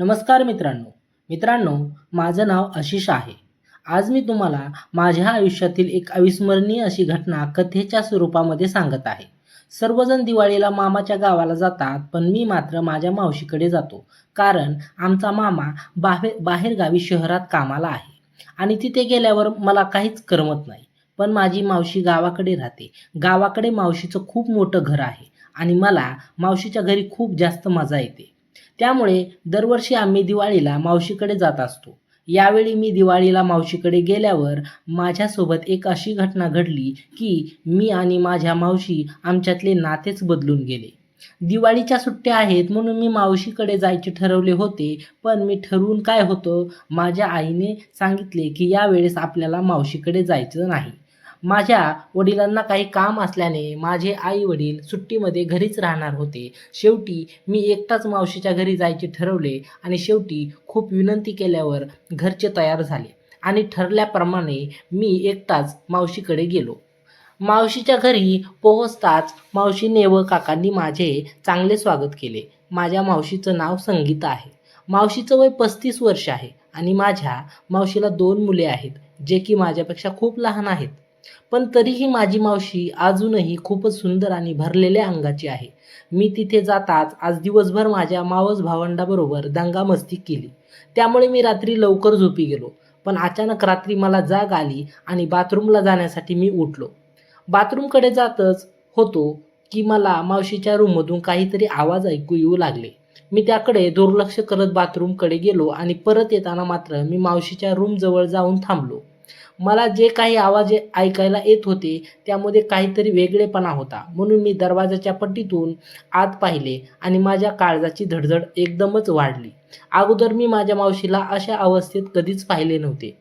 नमस्कार मित्रांनो. मित्रांनो माझं नाव आशिष आहे. आज मी तुम्हाला माझ्या आयुष्यातील एक अविस्मरणीय अशी घटना कथेच्या स्वरूपामध्ये सांगत आहे. सर्वजण दिवाळीला मामाच्या गावाला जातात पण मी मात्र माझ्या मावशीकडे जातो. कारण आमचा मामा बाहेर बाहेरगावी शहरात कामाला आहे. आणि तिथे गेल्यावर मला काहीच करमत नाही. पण माझी मावशी गावाकडे राहते. गावाकडे मावशीचं खूप मोठं घर आहे. आणि मला मावशीच्या घरी खूप जास्त मजा येते. त्यामुळे दरवर्षी आम्ही दिवाळीला मावशीकडे जात असतो. यावेळी मी दिवाळीला मावशीकडे गेल्यावर माझ्यासोबत एक अशी घटना घडली की मी आणि माझ्या मावशी आमच्यातले नातेच बदलून गेले. दिवाळीच्या सुट्ट्या आहेत म्हणून मी मावशीकडे जायचे ठरवले होते पण मी ठरवून काय होतं? माझ्या आईने सांगितले की यावेळेस आपल्याला मावशीकडे जायचं नाही. माझ्या वडिलांना काही काम असल्याने माझे आई वडील सुट्टीमध्ये घरीच राहणार होते. शेवटी मी एकटाच मावशीच्या घरी जायचे ठरवले आणि शेवटी खूप विनंती केल्यावर घरचे तयार झाले आणि ठरल्याप्रमाणे मी एकटाच मावशीकडे गेलो. मावशीच्या घरी पोहोचताच मावशीने व काकांनी माझे चांगले स्वागत केले. माझ्या मावशीचं नाव संगीता आहे. मावशीचं वय पस्तीस वर्ष आहे आणि माझ्या मावशीला दोन मुले आहेत जे की माझ्यापेक्षा खूप लहान आहेत. पण तरीही माझी मावशी अजूनही खूपच सुंदर आणि भरलेल्या अंगाची आहे. मी तिथे जाताच आज दिवसभर माझ्या मावस भावंडाबरोबर दंगामस्ती केली. त्यामुळे मी रात्री लवकर झोपी गेलो. पण अचानक रात्री मला जाग आली आणि बाथरूमला जाण्यासाठी मी उठलो. बाथरूमकडे जातच होतो की मला मावशीच्या रूममधून काहीतरी आवाज ऐकू येऊ लागले. मी त्याकडे दुर्लक्ष करत बाथरूमकडे गेलो आणि परत येताना मात्र मी मावशीच्या रूमजवळ जाऊन थांबलो. मला जे काही आवाज ऐकायला येत होते त्यामध्ये काहीतरी वेगळेपणा होता. म्हणून मी दरवाजाच्या पट्टीतून आत पाहिले आणि माझ्या काळजाची धडधड एकदमच वाढली. अगोदर मी माझ्या मावशीला अशा अवस्थेत कधीच पाहिले नव्हते.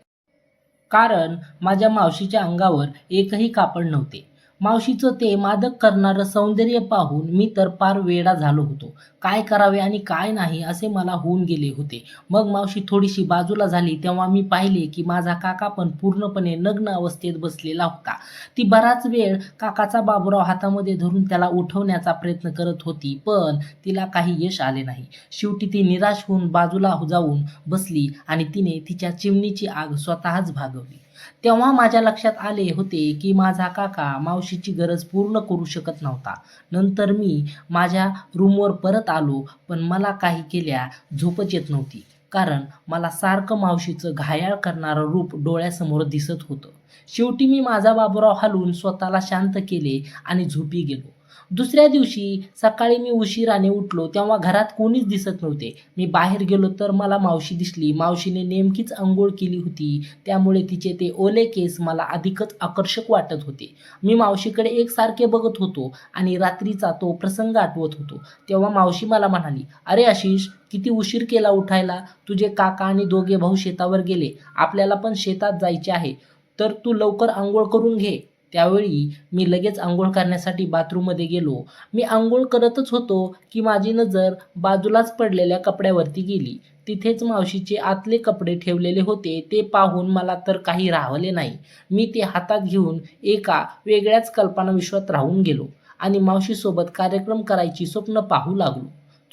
कारण माझ्या मावशीच्या अंगावर एकही कापड नव्हते. मावशीचं ते मादक करणारं सौंदर्य पाहून मी तर फार वेडा झालो होतो. काय करावे आणि काय नाही असे मला होऊन गेले होते. मग मावशी थोडीशी बाजूला झाली तेव्हा मी पाहिले की माझा काका पण पूर्णपणे नग्न अवस्थेत बसलेला होता. ती बराच वेळ काकाचा बाबुराव हातामध्ये धरून त्याला उठवण्याचा प्रयत्न करत होती पण तिला काही यश आले नाही. शेवटी ती निराश होऊन बाजूला जाऊन बसली आणि तिने तिच्या चिमणीची आग स्वतःच भागवली. तेव्हा माझ्या लक्षात आले होते की माझा काका मावशीची गरज पूर्ण करू शकत नव्हता. नंतर मी माझ्या रूमवर परत आलो पण मला काही केल्या झोपच येत नव्हती. कारण मला सारखं मावशीचं घायाळ करणारं रूप डोळ्यासमोर दिसत होतं. शेवटी मी माझा बाबुराव हलवून स्वतःला शांत केले आणि झोपी गेलो. दुसऱ्या दिवशी सकाळी मी उशिराने उठलो तेव्हा घरात कोणीच दिसत नव्हते. मी बाहेर गेलो तर मला मावशी दिसली. मावशीने नेमकीच आंघोळ केली होती. त्यामुळे तिचे ते ओले केस मला अधिकच आकर्षक वाटत होते. मी मावशीकडे एकसारखे बघत होतो आणि रात्रीचा तो प्रसंग आठवत होतो. तेव्हा मावशी मला म्हणाली अरे आशिष किती उशीर केला उठायला? तुझे काका आणि दोघे भाऊ शेतावर गेले. आपल्याला पण शेतात जायचे आहे. तर तू लवकर आंघोळ करून घे. त्यावेळी मी लगेच आंघोळ करण्यासाठी बाथरूममध्ये गेलो. मी आंघोळ करतच होतो की माझी नजर बाजूलाच पडलेल्या कपड्यावरती गेली. तिथेच मावशीचे आतले कपडे ठेवलेले होते ते पाहून मला तर काही राहवले नाही. मी ते हातात घेऊन एका वेगळ्याच कल्पनाविश्वात राहून गेलो आणि मावशीसोबत कार्यक्रम करायची स्वप्न पाहू लागलो.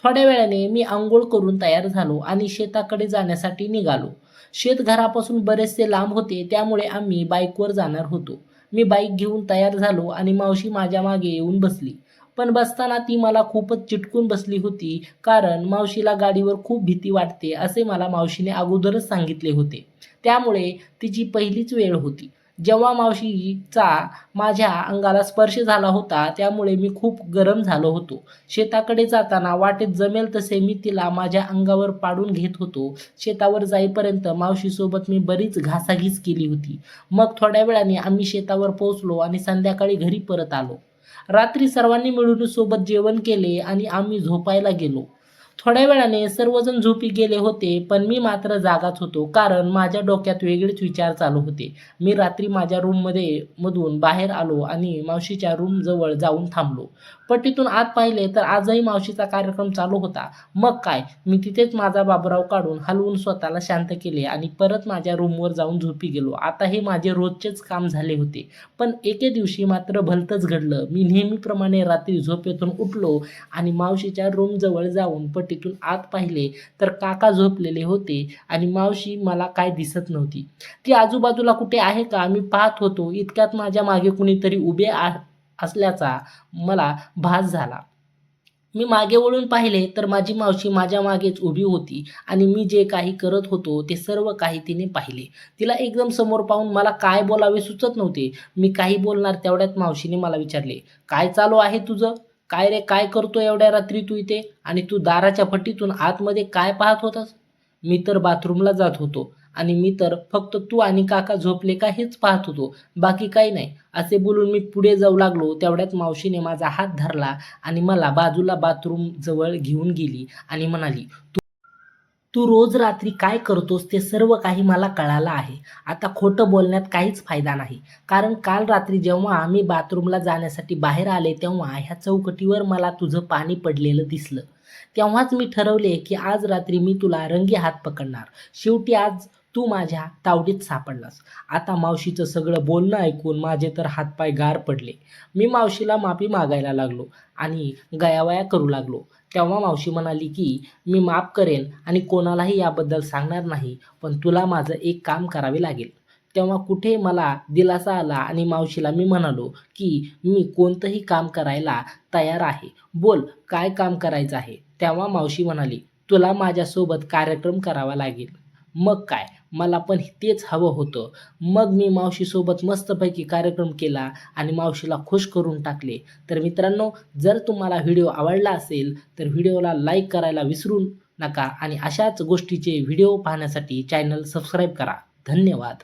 थोड्या वेळाने मी आंघोळ करून तयार झालो आणि शेताकडे जाण्यासाठी निघालो. शेत घरापासून बरेचसे लांब होते त्यामुळे आम्ही बाईकवर जाणार होतो. मी बाईक घेऊन तयार झालो आणि मावशी माझ्या मागे येऊन बसली. पण बसताना ती मला खूपच चिटकून बसली होती कारण मावशीला गाडीवर खूप भीती वाटते असे मला मावशीने अगोदरच सांगितले होते. त्यामुळे तिची पहिलीच वेळ होती. जेव्हा मावशीचा माझ्या अंगाला स्पर्श झाला होता त्यामुळे मी खूप गरम झालो होतो. शेताकडे जाताना वाटेत जमेल तसे मी तिला माझ्या अंगावर पाडून घेत होतो. शेतावर जाईपर्यंत मावशीसोबत मी बरीच घासाघीस केली होती. मग थोड्या वेळाने आम्ही शेतावर पोहोचलो आणि संध्याकाळी घरी परत आलो. रात्री सर्वांनी मिळून सोबत जेवण केले आणि आम्ही झोपायला गेलो. थोड्या वेळाने सर्वजण झोपी गेले होते पण मी मात्र जागाच होतो कारण माझ्या डोक्यात वेगळेच विचार चालू होते. मी रात्री माझ्या रूममध्ये मधून बाहेर आलो आणि मावशीच्या रूमजवळ जाऊन थांबलो. पट्टीतून आत पाहिले तर आजही मावशीचा कार्यक्रम चालू होता. मग काय? मी तिथेच माझा बाबराव काढून हलवून स्वतःला शांत केले आणि परत माझ्या रूमवर जाऊन झोपी गेलो. आता हे माझे रोजचेच काम झाले होते. पण एके दिवशी मात्र भलतंच घडलं. मी नेहमीप्रमाणे रात्री झोपेतून उठलो आणि मावशीच्या रूमजवळ जाऊन पट्टीतून आत पाहिले तर काका झोपलेले होते आणि मावशी मला काय दिसत नव्हती. ती आजूबाजूला कुठे आहे का? मी पाहत होतो. इतक्यात माझ्या मागे कुणीतरी उभे आ असल्याचा मला भास झाला. मी मागे वळून पाहिले तर माझी मावशी माझ्या मागेच उभी होती आणि मी जे काही करत होतो ते सर्व काही तिने पाहिले. तिला एकदम समोर पाहून मला काय बोलावे सुचत नव्हते. मी काही बोलणार तेवढ्यात मावशीने मला विचारले काय चालू आहे तुझं? काय रे काय करतो एवढ्या रात्री तू इथे? आणि तू दाराच्या फटीतून आतमध्ये काय पाहत होतास? मी तर बाथरूमला जात होतो. आणि मी तर फक्त तू आणि काका झोपले का हेच पाहत होतो. बाकी काही नाही. असे बोलून मी पुढे जाऊ लागलो. तेवढ्यात मावशीने माझा हात धरला आणि मला बाजूला बाथरूम जवळ घेऊन गेली आणि म्हणाली "तू तू रोज रात्री काय करतोस ते सर्व काही मला कळालं आहे. आता खोटं बोलण्यात काहीच फायदा नाही. कारण काल रात्री जेव्हा आम्ही बाथरूमला जाण्यासाठी बाहेर आले तेव्हा ह्या चौकटीवर मला तुझं पाणी पडलेलं दिसलं. तेव्हाच मी ठरवले की आज रात्री मी तुला रंगी हात पकडणार. शेवटी आज तू माझ्या तावडीत सापडलास. आता मावशीचं सगळं बोलणं ऐकून माझे तर हातपाय गार पडले. मी मावशीला माफी मागायला लागलो आणि गयावया करू लागलो. तेव्हा मावशी म्हणाली की मी माफ करेन आणि कोणालाही याबद्दल सांगणार नाही पण तुला माझं एक काम करावे लागेल. तेव्हा कुठे मला दिलासा आला आणि मावशीला मी म्हणालो की मी कोणतंही काम करायला तयार आहे. बोल काय काम करायचं आहे? तेव्हा मावशी म्हणाली तुला माझ्यासोबत कार्यक्रम करावा लागेल. मग काय? मला पण तेच हवं होतं. मग मी मावशीसोबत मस्तपैकी कार्यक्रम केला आणि मावशीला खुश करून टाकले. तर मित्रांनो जर तुम्हाला व्हिडिओ आवडला असेल तर व्हिडिओला लाईक करायला विसरू नका आणि अशाच गोष्टीचे व्हिडिओ पाहण्यासाठी चॅनल सबस्क्राईब करा. धन्यवाद.